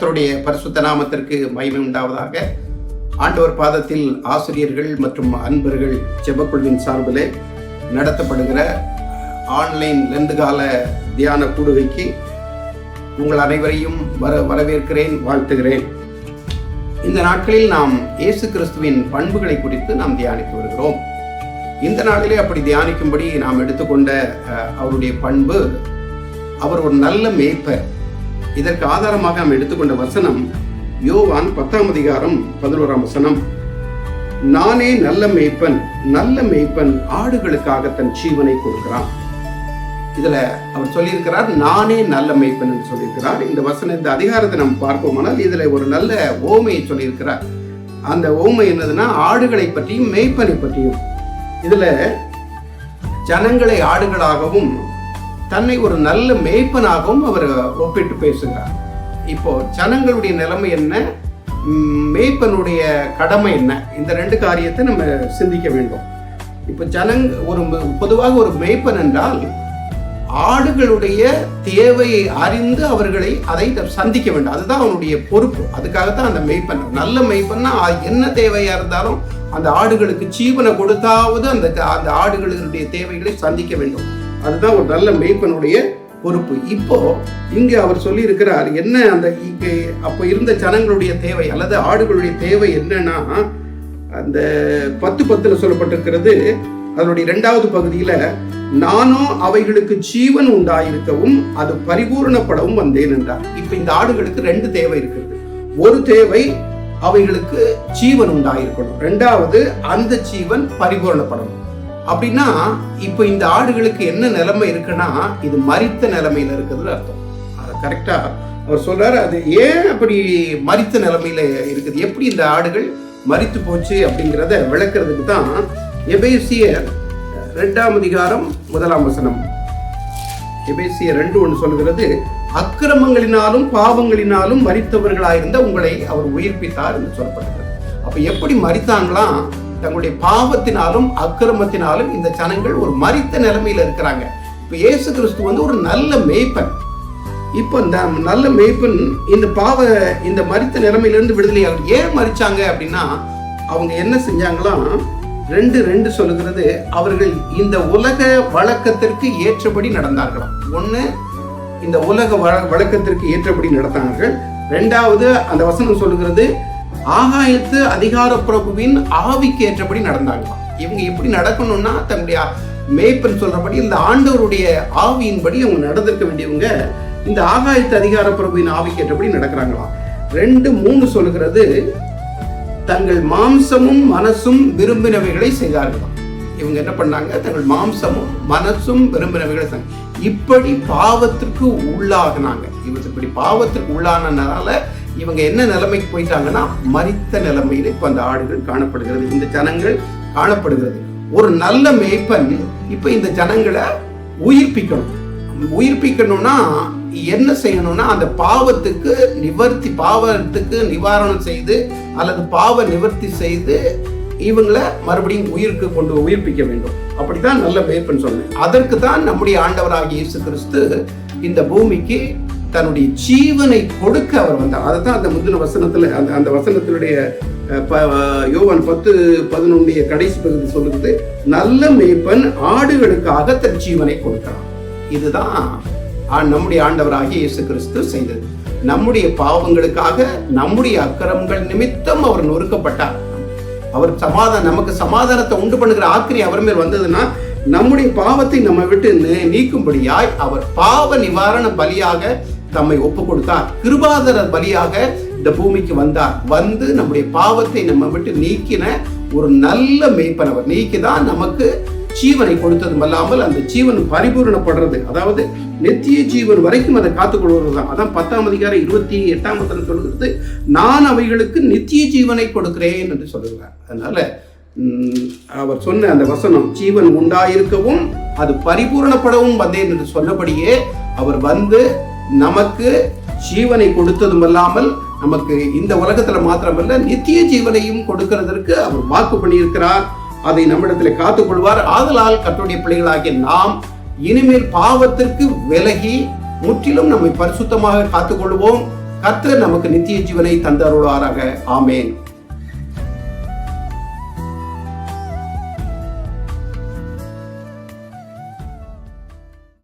ஆண்டவருடைய பரிசுத்த நாமத்திற்கு மகிமை உண்டாவதாக. ஆண்டவர் பாதத்தில் ஆசிரியர்கள் மற்றும் அன்பர்கள் ஜெபக்குழுவின் சார்பில் நடத்தப்படுகிற ஆன்லைன் லெந்து கால தியான கூடுகைக்கு உங்கள் அனைவரையும் வர வரவேற்கிறேன் வாழ்த்துகிறேன். இந்த நாட்களில் நாம் இயேசு கிறிஸ்துவின் பண்புகளை குறித்து நாம் தியானித்து வருகிறோம். இந்த நாளிலே அப்படி தியானிக்கும்படி நாம் எடுத்துக்கொண்ட அவருடைய பண்பு அவர் ஒரு நல்ல மேய்ப்பர். இதற்கு ஆதாரமாக நாம் எடுத்துக்கொண்ட வசனம் யோவான் பத்தாம் அதிகாரம் பதினோராம் வசனம். நானே நல்ல மேய்ப்பன் நல்ல மேய்ப்பன் ஆடுகளுக்காக தன் ஜீவனை கொடுக்கிறான். இதுல அவர் சொல்லியிருக்கிறார் நானே நல்ல மேய்ப்பன் என்று சொல்லியிருக்கிறார். இந்த வசன இந்த அதிகாரத்தை நாம் பார்ப்போமானால் இதுல ஒரு நல்ல ஓமையை சொல்லியிருக்கிறார். அந்த ஓமை என்னதுன்னா ஆடுகளை பற்றியும் மேய்ப்பனை பற்றியும். இதுல ஜனங்களை ஆடுகளாகவும் தன்னை ஒரு நல்ல மேய்ப்பனாகவும் அவர் ஒப்பிட்டு பேசுகிறார். இப்போ ஜனங்களுடைய நிலைமை என்ன? மேய்ப்பனுடைய கடமை என்ன? இந்த ரெண்டு காரியத்தை நம்ம சிந்திக்க வேண்டும். இப்போ ஜனங் ஒரு பொதுவாக ஒரு மேய்ப்பன் என்றால் ஆடுகளுடைய தேவையை அறிந்து அவர்களை அதை சந்திக்க வேண்டும். அதுதான் அவனுடைய பொறுப்பு. அதுக்காகத்தான் அந்த மெய்ப்பன். நல்ல மெய்ப்பன்னா என்ன தேவையா இருந்தாலும் அந்த ஆடுகளுக்கு ஜீவனை கொடுத்தாவது அந்த அந்த ஆடுகளுடைய தேவைகளை சந்திக்க வேண்டும். அதுதான் ஒரு நல்ல மெய்ப்பனுடைய பொறுப்பு. இப்போ இங்க அவர் சொல்லி இருக்கிறார் என்ன அந்த இங்கே அப்போ இருந்த ஜனங்களுடைய தேவை அல்லது ஆடுகளுடைய தேவை என்னன்னா அந்த பத்து பத்துல சொல்லப்பட்டிருக்கிறது அதனுடைய இரண்டாவது பகுதியில நானும் அவைகளுக்கு ஜீவன் உண்டாயிருக்கவும் அது பரிபூரணப்படவும் வந்தேன் என்றார். இப்ப இந்த ஆடுகளுக்கு ரெண்டு தேவை இருக்கிறது. ஒரு தேவை அவைகளுக்கு ஜீவன் உண்டாயிருக்கணும். ரெண்டாவது அந்த ஜீவன் பரிபூரணப்படணும். அப்படின்னா இப்போ இந்த ஆடுகளுக்கு என்ன நிலைமை இருக்குன்னா இது மறித்த நிலைமையில இருக்குதுன்னு அர்த்தம். அதை கரெக்டா அவர் சொல்றாரு அது ஏன் அப்படி மறித்த நிலைமையில இருக்குது? எப்படி இந்த ஆடுகள் மறித்து போச்சு அப்படிங்கிறத விளக்குறதுக்கு தான் எபேசியர் ரெண்டாம் அதிகாரம் முதலாம் வசனம். எபேசியர் ரெண்டு ஒன்று சொல்கிறது அக்கிரமங்களினாலும் பாவங்களினாலும் மறித்தவர்களாயிருந்த உங்களை அவர் உயிர்ப்பித்தார் என்று சொல்லப்படுகிறது. அப்ப எப்படி மறித்தாங்களாம் தங்களுடைய பாவத்தினாலும் அக்கிரமத்தினாலும் இந்த ஜனங்கள் ஒரு மறித்த நிலைமையில இருக்கிறாங்க. இப்ப இயேசு கிறிஸ்து வந்து ஒரு நல்ல மேய்ப்பன். இப்போ இந்த நல்ல மேய்ப்பன் இந்த பாவ இந்த மரித்த நிலைமையிலிருந்து விடுதலை அவர் ஏன் மறிச்சாங்க அப்படின்னா அவங்க என்ன செஞ்சாங்களாம் ரெண்டு ரெண்டு சொல்லுகிறது அவர்கள் இந்த உலக வழக்கத்திற்கு ஏற்றபடி நடந்தார்களாம். ஒன்று இந்த உலக வழ- வழக்கத்திற்கு ஏற்றபடி நடந்தார்கள். ரெண்டாவது அந்த வசனம் சொல்லுகிறது ஆகாயத்து அதிகார பிரபுவின் ஆவிக்கு ஏற்றபடி நடந்தாங்களாம் இவங்க எப்படி நடக்கணும்னா தங்களுடைய மேய்ப்பன் சொல்றபடி இந்த ஆண்டவருடைய ஆவியின்படி அவங்க நடந்திருக்க வேண்டியவங்க இந்த ஆகாயத்து அதிகார பிரபுவின் ஆவிக்கு ஏற்றபடி நடக்கிறாங்களாம். ரெண்டு மூணு சொல்லுகிறது தங்கள் மாம்சமும் மனசும் விரும்பினவைகளை செய்தார்களாம். இவங்க என்ன பண்ணாங்க? தங்கள் மாம்சமும் மனசும் விரும்பினவைகளை செஞ்சாங்க. இப்படி பாவத்திற்கு உள்ளாகினாங்க. இவங்க இப்படி பாவத்திற்கு உள்ளானதுனால இவங்க என்ன நிலைமைக்கு போயிட்டாங்கன்னா மறித்த நிலைமையில இப்ப அந்த ஆடுகள் காணப்படுகிறது. இந்த ஜனங்கள் காணப்படுகிறது. ஒரு நல்ல மேய்ப்பன் இப்ப இந்த ஜனங்களை உயிர்ப்பிக்கணும். உயிர்ப்பிக்கணும்னா என்ன செய்யணும்னா அந்த பாவத்துக்கு நிவர்த்தி பாவத்துக்கு நிவாரணம் செய்து அல்லது பாவ நிவர்த்தி செய்து இவங்களை மறுபடியும் உயிருக்கு கொண்டு உயிர்ப்பிக்க வேண்டும். அப்படித்தான் நல்ல மேய்ப்பன் சொன்னேன். அதற்கு தான் நம்முடைய ஆண்டவராகிய இயேசு கிறிஸ்து இந்த பூமிக்கு தன்னுடைய ஜீவனை கொடுக்க அவர் வந்தார். அதை தான் அந்த முந்தின வசனத்தில் அந்த அந்த வசனத்தினுடைய யோவான் பத்து பதினொன்னுடைய கடைசி பகுதி சொல்லுது நல்ல மேய்ப்பன் ஆடுகளுக்காக தன் ஜீவனை கொடுக்கிறான். இதுதான் நம்முடைய ஆண்டவராகிய இயேசு கிறிஸ்து செய்தது. நம்முடைய பாவங்களுக்காக நம்முடைய அக்கிரமங்கள் நிமித்தம் அவர் நொறுக்கப்பட்டார். அவர் சமாதான நமக்கு சமாதானத்தை உண்டு பண்ணுகிற ஆக்கிரி அவர் மேல் வந்ததுன்னா நம்முடைய பாவத்தை நம்ம விட்டு நீ- நீக்கும்படியாய் அவர் பாவ நிவாரண பலியாக தம்மை ஒப்பு கொடுத்தார் கிருபாதரர் பலியாக இந்த பூமிக்கு வந்தார். வந்து நம்முடைய பாவத்தை நம்ம விட்டு நீக்கின ஒரு நல்ல மெய்ப்பனவர். நீக்கிதான் நமக்கு ஜீவனை கொடுத்ததும் அல்லாமல் அந்த ஜீவன் பரிபூரணப்படுறது. அதாவது நித்திய ஜீவன் வரைக்கும் அதை காத்துக்கொள்வது தான். அதான் பத்தாம் அதிகாரம் இருபத்தி எட்டாம் வசனம் சொல்கிறது நான் அவைகளுக்கு நித்திய ஜீவனை கொடுக்கிறேன் என்று சொல்லுகிறார். அதனால அவர் சொன்ன அந்த வசனம் ஜீவன் உண்டாயிருக்கவும் அது பரிபூரணப்படவும் வந்தேன் என்று சொன்னபடியே அவர் வந்து நமக்கு ஜீவனை கொடுத்ததும் அல்லாமல் நமக்கு இந்த உலகத்துல மாத்திரமல்ல நித்திய ஜீவனையும் கொடுக்கிறதற்கு அவர் வாக்கு பண்ணியிருக்கிறார். அதை நம்மிடத்தில் காத்துக்கொள்வார் ஆதலால் கர்த்தருடைய பிள்ளைகளாகிய நாம் இனிமேல் பாவத்திற்கு விலகி முற்றிலும் நம்மை பரிசுத்தமாக காத்துக்கொள்வோம் கர்த்தர் நமக்கு நித்திய ஜீவனை தந்தருளாராக. ஆமேன்.